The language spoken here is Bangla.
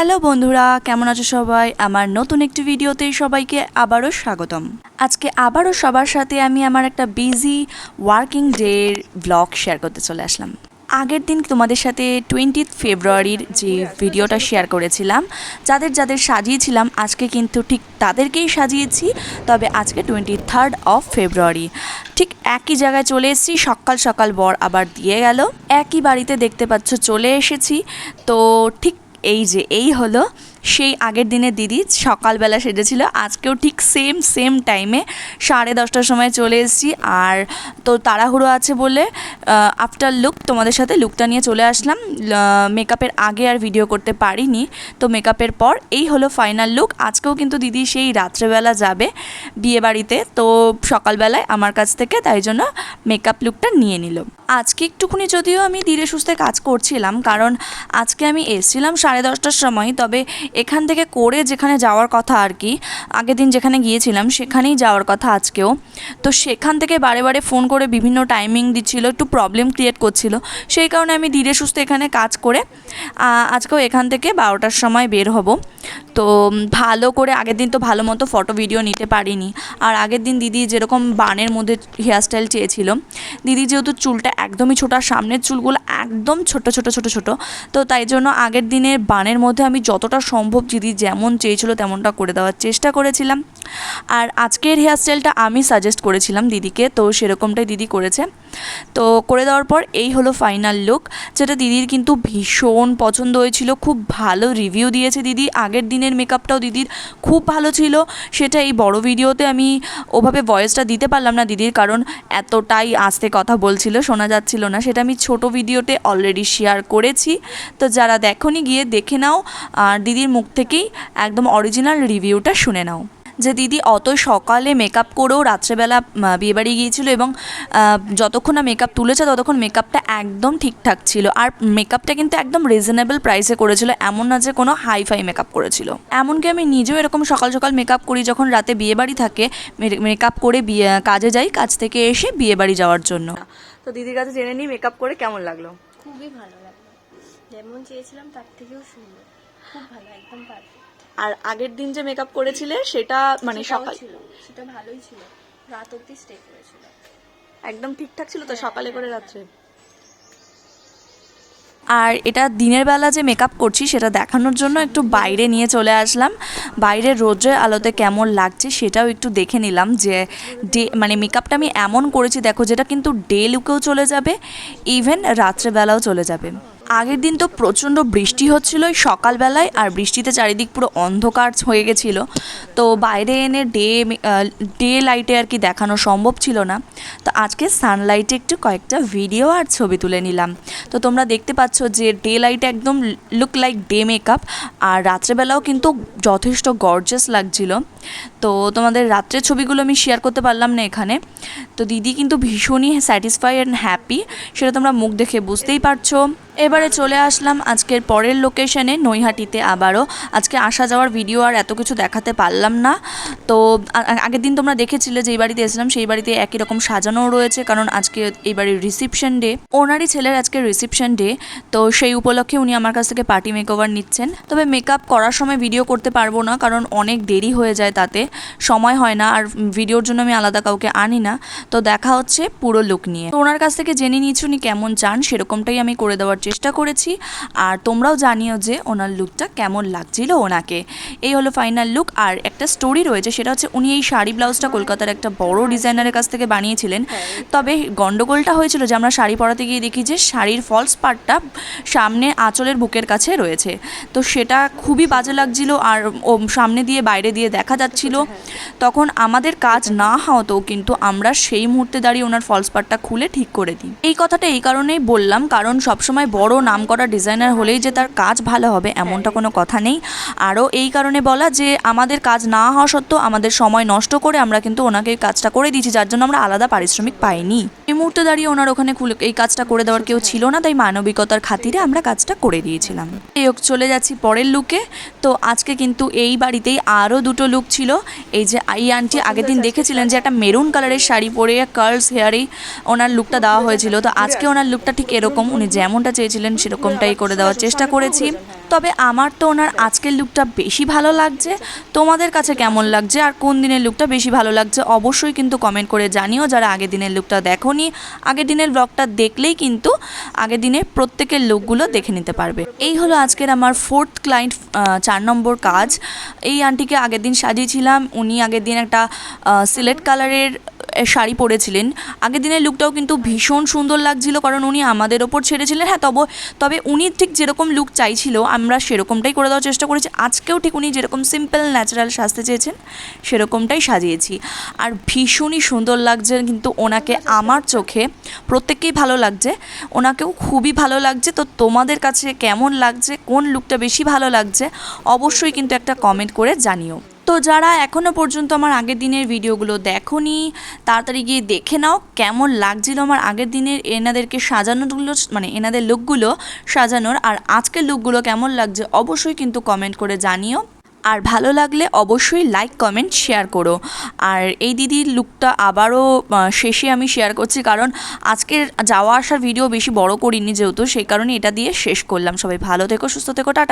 হ্যালো বন্ধুরা, কেমন আছো সবাই? আমার নতুন একটি ভিডিওতে সবাইকে আবারও স্বাগতম। আজকে আবারও সবার সাথে আমি আমার একটা বিজি ওয়ার্কিং ডের ব্লগ শেয়ার করতে চলে আসলাম। আগের দিন তোমাদের সাথে টোয়েন্টিথ ফেব্রুয়ারির যে ভিডিওটা শেয়ার করেছিলাম, যাদের যাদের সাজিয়েছিলাম, আজকে কিন্তু ঠিক তাদেরকেই সাজিয়েছি, তবে আজকে টোয়েন্টি থার্ড অফ ফেব্রুয়ারি ঠিক একই জায়গায় চলে এসেছি, সকাল সকাল বর আবার দিয়ে গেল। একই বাড়িতে দেখতে পাচ্ছ চলে এসেছি। তো ঠিক এই যে এই হলো সেই আগের দিনের দিদি সকালবেলা সেজেছিল। আজকেও ঠিক সেম সেম টাইমে সাড়ে দশটার সময় চলে এসেছি। আর তো তাড়াহুড়ো আছে বলে আফটার লুক তোমাদের সাথে লুকটা নিয়ে চলে আসলাম। মেকআপের আগে আর ভিডিও করতে পারিনি। তো মেকআপের পর এই হলো ফাইনাল লুক আজকেও কিন্তু দিদি সেই রাত্রেবেলা যাবে বিয়ে বাড়িতে তো সকালবেলায় আমার কাছ থেকে তাই জন্য মেকআপ লুকটা নিয়ে নিল। আজকে একটুখানি যদিও আমি ধীরে সুস্থে কাজ করছিলাম, কারণ আজকে আমি এসেছিলাম সাড়ে দশটার সময়। তবে এখান থেকে করে যেখানে যাওয়ার কথা আর কি, আগের দিন যেখানে গিয়েছিলাম সেখানেই যাওয়ার কথা আজকেও। তো সেখান থেকে বারে বারে ফোন করে বিভিন্ন টাইমিং দিচ্ছিল, একটু প্রবলেম ক্রিয়েট করছিল। সেই কারণে আমি ধীরে সুস্থ এখানে কাজ করে আজকেও এখান থেকে বারোটার সময় বের হব। তো ভালো করে, আগের দিন তো ভালো মতো ফটো ভিডিও নিতে পারিনি। আর আগের দিন দিদি যেরকম বানের মধ্যে হেয়ারস্টাইল চেয়েছিল, দিদি যেহেতু চুলটা একদমই ছোটো, আর সামনের চুলগুলো একদম ছোট ছোট ছোট ছোট, তো তাই জন্য আগের দিনের বানের মধ্যে আমি যতটা সম্ভব দিদি যেমন চেয়েছিল তেমনটা করে দেওয়ার চেষ্টা করেছিলাম। আর আজকের হেয়ারস্টাইলটা আমি সাজেস্ট করেছিলাম দিদিকে, তো সেরকমটাই দিদি করেছে। তো করে দেওয়ার পর এই হলো ফাইনাল লুক যেটা দিদির কিন্তু ভীষণ পছন্দ হয়েছিল, খুব ভালো রিভিউ দিয়েছে দিদি। আগের দিনের মেকআপটাও দিদির খুব ভালো ছিল। সেটা এই বড় ভিডিওতে আমি ওভাবে ভয়েসটা দিতে পারলাম না দিদির, কারণ এতটাই আস্তে কথা বলছিল, শোনা যাচ্ছিল না। সেটা আমি ছোট ভিডিওতে অলরেডি শেয়ার করেছি। তো যারা দেখোনি গিয়ে দেখে নাও, আর দিদির মুখ থেকেই একদম অরিজিনাল রিভিউটা শুনে নাও। যে দিদি অত সকালে মেকআপ করেও রাত্রেবেলা বিয়েবাড়ি গিয়েছিল এবং যতক্ষণ না মেকআপ তুলেছে ততক্ষণ মেকআপটা একদম ঠিকঠাক ছিল। আর মেকআপটা কিন্তু একদম রিজনেবল প্রাইসে করেছিল, এমন না যে কোনো হাই ফাই মেকআপ করেছিল। এমনকি আমি নিজেও এরকম সকাল সকাল মেকআপ করি যখন রাতে বিয়েবাড়ি থাকে মেকআপ করে বিয়ে, কাজে যাই, কাজ থেকে এসে বিয়েবাড়ি যাওয়ার জন্য। তো দিদির কাছে জেনে নিই মেকআপ করে কেমন লাগল? খুবই ভালো লাগল। যেমন চেয়েছিলাম তার থেকেও সুন্দর। খুব ভালো, একদম পারফেক্ট আর আগের দিন যে মেকআপ করেছিলে সেটা মানে সকাল ছিল সেটা ভালোই ছিল। রাত স্টে করেছিল। একদম ঠিকঠাক ছিল তো সকালে করে রাত্রে? আর এটা দিনের বেলা যে মেকআপ করছি সেটা দেখানোর জন্য একটু বাইরে নিয়ে চলে আসলাম। বাইরের রোদ্রের আলোতে কেমন লাগছে সেটাও একটু দেখে নিলাম যে ডে মানে মেকআপটা আমি এমন করেছি দেখো যেটা কিন্তু ডে লুকেও চলে যাবে ইভেন রাত্রেবেলাও চলে যাবে। আগের দিন তো প্রচণ্ড বৃষ্টি হচ্ছিল সকালবেলায়, আর বৃষ্টিতে চারিদিক পুরো অন্ধকার হয়ে গেছিল। তো বাইরে এনে ডে ডে লাইটে আর কি দেখানো সম্ভব ছিল না। তো আজকে সানলাইটে একটু কয়েকটা ভিডিও আর ছবি তুলে নিলাম। তো তোমরা দেখতে পাচ্ছ যে ডে লাইটে একদম লুক লাইক ডে মেকআপ আর রাত্রেবেলাও কিন্তু যথেষ্ট গর্জাস লাগছিল। তো তোমাদের রাত্রের ছবিগুলো আমি শেয়ার করতে পারলাম না এখানে। তো দিদি কিন্তু ভীষণই স্যাটিসফাই অ্যান্ড হ্যাপি সেটা তোমরা মুখ দেখে বুঝতেই পারছ। এবারে চলে আসলাম আজকের পরের লোকেশনে নৈহাটিতে আবারও। আজকে আসা যাওয়ার ভিডিও আর এত কিছু দেখাতে পারলাম না। তো আগের দিন তোমরা দেখেছিলে যেই বাড়িতে এসেছিলাম, সেই বাড়িতে একই রকম সাজানোও রয়েছে, কারণ আজকে এই বাড়ির রিসিপশন ডে ওনারই ছেলের আজকে রিসিপশন ডে তো সেই উপলক্ষে উনি আমার কাছ থেকে পার্টি মেকওভার নিচ্ছেন। তবে মেকআপ করার সময় ভিডিও করতে পারব না, কারণ অনেক দেরি হয়ে যায় তাতে। সময় হয় না, আর ভিডিওর জন্য আমি আলাদা কাউকে আনি না। তো দেখা হচ্ছে পুরো লুক নিয়ে। তো ওনার কাছ থেকে জেনে নিয়েছি উনি কেমন চান, সেরকমটাই আমি করে দেওয়ার চেষ্টা করেছি। আর তোমরাও জানিও যে ওনার লুকটা কেমন লাগছিল ওনাকে। এই হলো ফাইনাল লুক আর একটা স্টোরি রয়েছে, সেটা হচ্ছে উনি এই শাড়ি ব্লাউজটা কলকাতার একটা বড় ডিজাইনারের কাছ থেকে বানিয়েছিলেন। তবে গন্ডগোলটা হয়েছিল যে আমরা শাড়ি পরাতে গিয়ে দেখি যে শাড়ির ফলস পার্টটা সামনে আঁচলের বুকের কাছে রয়েছে। তো সেটা খুবই বাজে লাগছিল, আর ও সামনে দিয়ে বাইরে দিয়ে দেখা যাচ্ছিল। তখন আমাদের কাজ না হওয়াতেও কিন্তু আমরা সেই মুহূর্তে দাঁড়িয়ে ওনার ফলস পার্টটা খুলে ঠিক করে দিই। এই কথাটা এই কারণেই বললাম, কারণ সবসময় বড় নাম করা ডিজাইনার হলেই যে তার কাজ ভালো হবে এমনটা কোনো কথা নেই। আরও এই কারণে বলা যে আমাদের কাজ না হওয়া সত্ত্বেও আমাদের সময় নষ্ট করে আমরা কিন্তু ওনাকে এই কাজটা করে দিয়েছি, যার জন্য আমরা আলাদা পারিশ্রমিক পাইনি। এই মুহূর্তে দাঁড়িয়ে ওনার ওখানে এই কাজটা করে দেওয়ার কেউ ছিল না, তাই মানবিকতার খাতিরে আমরা কাজটা করে দিয়েছিলাম। এই হোক, চলে যাচ্ছি পরের লুকে তো আজকে কিন্তু এই বাড়িতেই আরও দুটো লুক ছিল। এই যে, এই আন্টি আগের দিন দেখেছিলেন যে একটা মেরুন কালারের শাড়ি পরে কার্লস হেয়ারেই ওনার লুকটা দেওয়া হয়েছিল। তো আজকে ওনার লুকটা ঠিক এরকম, উনি যেমনটা চেয়েছিলেন সেরকমটাই করে দেওয়ার চেষ্টা করেছি। তবে আমার তো ওনার আজকের লুকটা বেশি ভালো লাগছে। তোমাদের কাছে কেমন লাগছে আর কোন দিনের লুকটা বেশি ভালো লাগছে অবশ্যই কিন্তু কমেন্ট করে জানিও। যারা আগের দিনের লুকটা দেখোনি, আগের দিনের ব্লগটা দেখলেই কিন্তু আগের দিনের প্রত্যেকের লুকগুলো দেখে নিতে পারবে। এই হলো আজকের আমার ফোর্থ ক্লায়েন্ট চার নম্বর কাজ। এই আন্টিকে আগের দিন সাজিয়েছিলাম। উনি আগের দিন একটা সিলেট কালারের শাড়ি পরেছিলেন। আগের দিনের লুকটাও কিন্তু ভীষণ সুন্দর লাগছিল, কারণ উনি আমাদের ওপর ছেড়েছিলেন। হ্যাঁ তবে তবে উনি ঠিক যেরকম লুক চাইছিল, আমরা সেরকমটাই করে দেওয়ার চেষ্টা করেছি। আজকেও ঠিক উনি যেরকম সিম্পল ন্যাচারাল সাজতে চেয়েছেন, সেরকমটাই সাজিয়েছি। আর ভীষণই সুন্দর লাগছে কিন্তু ওনাকে আমার চোখে, প্রত্যেককেই ভালো লাগছে। ওনাকেও খুবই ভালো লাগছে। তো তোমাদের কাছে কেমন লাগছে? কোন লুকটা বেশি ভালো লাগছে? অবশ্যই কিন্তু একটা কমেন্ট করে জানিও। তো যারা এখনও পর্যন্ত আমার আগের দিনের ভিডিওগুলো দেখোনি, তাড়াতাড়ি গিয়ে দেখে নাও কেমন লাগছিল আমার আগের দিনের এনাদেরকে সাজানোগুলো মানে এনাদের লুকগুলো সাজানোর। আর আজকের লুকগুলো কেমন লাগছে অবশ্যই কিন্তু কমেন্ট করে জানিও। আর ভালো লাগলে অবশ্যই লাইক, কমেন্ট, শেয়ার করো। আর এই দিদির লুকটা আবারও শেষে আমি শেয়ার করছি কারণ আজকের যাওয়া আসার ভিডিও বেশি বড় করিনি যেহেতু, সেই কারণে এটা দিয়ে শেষ করলাম। সবাই ভালো থেকো, সুস্থ থেকো, টাটা।